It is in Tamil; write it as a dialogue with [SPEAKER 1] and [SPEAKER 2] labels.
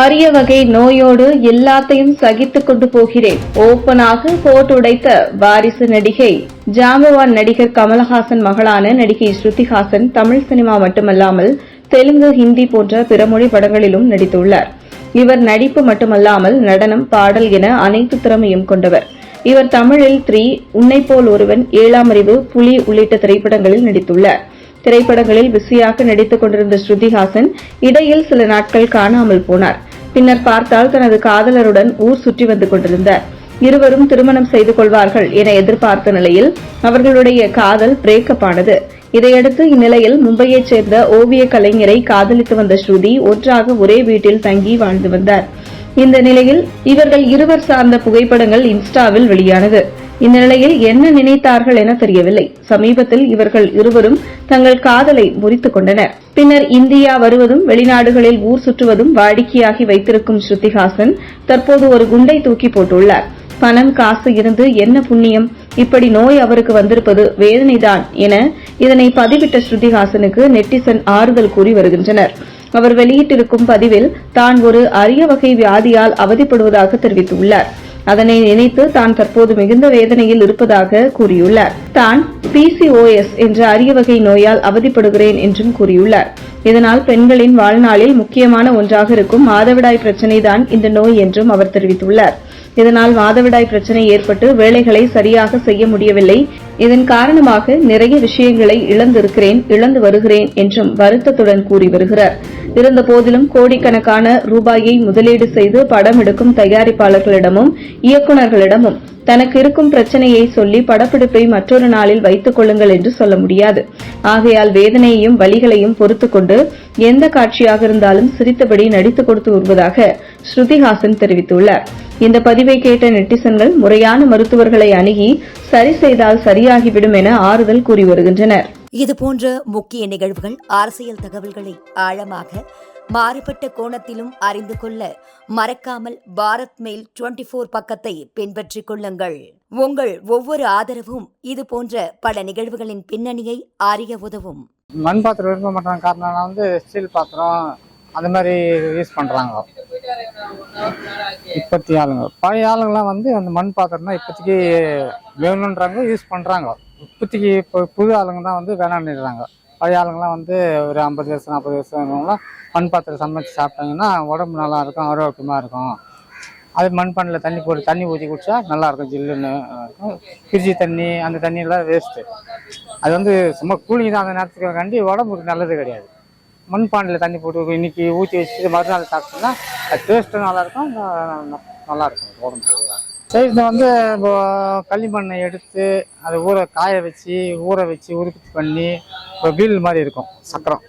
[SPEAKER 1] அரிய வகை நோயோடு எல்லாத்தையும் சகித்து கொண்டு போகிறேன். ஓப்பனாக போட் உடைத்த வாரிசு நடிகை ஜாம்பவான் நடிகர் கமலஹாசன் மகளான நடிகை ஸ்ருதிஹாசன் தமிழ் சினிமா மட்டுமல்லாமல் தெலுங்கு ஹிந்தி போன்ற பிற மொழி படங்களிலும் நடித்துள்ளார். இவர் நடிப்பு மட்டுமல்லாமல் நடனம் பாடல் என அனைத்து திறமையும் கொண்டவர். இவர் தமிழில் த்ரீ உன்னை போல் ஒருவன் ஏழாம் அறிவு புலி உள்ளிட்ட திரைப்படங்களில் நடித்துள்ளார். திரைப்படங்களில் பிஸியாக நடித்துக் கொண்டிருந்த ஸ்ருதிஹாசன் இடையில் சில நாட்கள் காணாமல் போனார். பின்னர் பார்த்தால் தனது காதலருடன் ஊர் சுற்றி வந்து கொண்டிருந்தார். இருவரும் திருமணம் செய்து கொள்வார்கள் என எதிர்பார்த்த நிலையில் அவர்களுடைய காதல் பிரேக்கப் ஆனது. இதையடுத்து இந்நிலையில் மும்பையைச் சேர்ந்த ஓவிய கலைஞரை காதலித்து வந்த ஸ்ருதி ஒன்றாக ஒரே வீட்டில் தங்கி வாழ்ந்து வந்தார். இந்த நிலையில் இவர்கள் இருவர் சார்ந்த புகைப்படங்கள் இன்ஸ்டாவில் வெளியானது. இந்த நிலையில் என்ன நினைத்தார்கள் என தெரியவில்லை. சமீபத்தில் இவர்கள் இருவரும் தங்கள் காதலை முறித்துக் கொண்டனர். பின்னர் இந்தியா வருவதும் வெளிநாடுகளில் ஊர் சுற்றுவதும் வாடிக்கையாகி வைத்திருக்கும் ஸ்ருதிஹாசன் தற்போது ஒரு குண்டை தூக்கி போட்டுள்ளார். பணம் காசு இருந்து என்ன புண்ணியம்? இப்படி நோய் அவருக்கு வந்திருப்பது வேதனைதான் என இதனை பதிவிட்ட ஸ்ருதிஹாசனுக்கு நெட்டிசன் ஆறுதல் கூறி வருகின்றனர். அவர் வெளியிட்டிருக்கும் பதிவில் தான் ஒரு அரிய வகை வியாதியால் அவதிப்படுவதாக தெரிவித்துள்ளார். அதனை நினைத்து தான் தற்போது மிகுந்த வேதனையில் இருப்பதாக கூறியுள்ளார். தான் பிசிஓஎஸ் என்ற அரிய வகை நோயால் அவதிப்படுகிறேன் என்றும் கூறியுள்ளார். இதனால் பெண்களின் வாழ்நாளில் முக்கியமான ஒன்றாக இருக்கும் மாதவிடாய் பிரச்சினைதான் இந்த நோய் என்றும் அவர் தெரிவித்துள்ளார். இதனால் மாதவிடாய் பிரச்சனை ஏற்பட்டு வேலைகளை சரியாக செய்ய முடியவில்லை. இதன் காரணமாக நிறைய விஷயங்களை இழந்திருக்கிறேன் இழந்து வருகிறேன் என்றும் வருத்தத்துடன் கூறி வருகிறார். இருந்த போதிலும் கோடிக்கணக்கான ரூபாயை முதலீடு செய்து படம் எடுக்கும் தயாரிப்பாளர்களிடமும் இயக்குநர்களிடமும் தனக்கு இருக்கும் பிரச்சனையை சொல்லி படப்பிடிப்பை மற்றொரு நாளில் வைத்துக் கொள்ளுங்கள் என்று சொல்ல முடியாது. ஆகையால் வேதனையையும் வலிகளையும் பொறுத்துக்கொண்டு எந்த காட்சியாக இருந்தாலும் சிரித்தபடி நடித்துக் கொடுத்து வருவதாக ஸ்ருதிஹாசன் தெரிவித்துள்ளார். இந்த பதிவை கேட்ட நெட்டிசன்கள் முறையான மருத்துவர்களை அணுகி சரி செய்தால் சரியாகிவிடும் என ஆறுதல் கூறி வருகின்றனர்.
[SPEAKER 2] இது போன்ற முக்கிய நிகழ்வுகள் அரசியல் தகவல்களை ஆழமாக மாறுபட்ட கோணத்திலும் அறிந்து கொள்ள மறக்காமல் பாரத் மெயில் டுவெண்டி ஃபோர் பக்கத்தை பின்பற்றிக் கொள்ளுங்கள். உங்கள் ஒவ்வொரு ஆதரவும் இது போன்ற பல நிகழ்வுகளின் பின்னணியை அறிய உதவும்.
[SPEAKER 3] மண் பாத்திரம் விரும்ப மாட்டாங்க. காரணம் வந்து ஸ்டீல் பாத்திரம் அந்த மாதிரி யூஸ் பண்ணுறாங்க இப்பத்தி ஆளுங்க. பழைய ஆளுங்கெல்லாம் வந்து அந்த மண் பாத்திரம் தான் இப்போதைக்கு வேணுன்றாங்க யூஸ் பண்ணுறாங்க இப்போதைக்கு இப்போ புது ஆளுங்க தான் வந்து வேணான்னுறாங்க பழைய ஆளுங்கெல்லாம் வந்து ஒரு ஐம்பது வயசு நாற்பது வருஷம் மண் பாத்திரம் சமைச்சு சாப்பிட்டாங்கன்னா உடம்பு நல்லா இருக்கும் ஆரோக்கியமாக இருக்கும். அது மண்பானையில் தண்ணி போட்டு தண்ணி ஊற்றி குடிச்சா நல்லாயிருக்கும் ஜில்லுன்னு. இருக்கும் தண்ணி அந்த தண்ணியெல்லாம் வேஸ்ட்டு அது வந்து சும்மா கூலிங் தான் அந்த நேரத்துக்கு கண்டி உடம்புக்கு நல்லது கிடையாது. மண்பானையில் தண்ணி போட்டு இன்னைக்கு ஊற்றி வச்சுட்டு மறுநாள் சாப்பிட்டோம்னா அது டேஸ்ட்டும் நல்லாயிருக்கும் நல்லாயிருக்கும் உடம்பு உடம்புக்கு. வந்து இப்போ களிமண்ணை எடுத்து அதை ஊற காய வச்சு ஊற வச்சு உருப்பி பண்ணி இப்போ வீல் மாதிரி இருக்கும் சக்கரம்.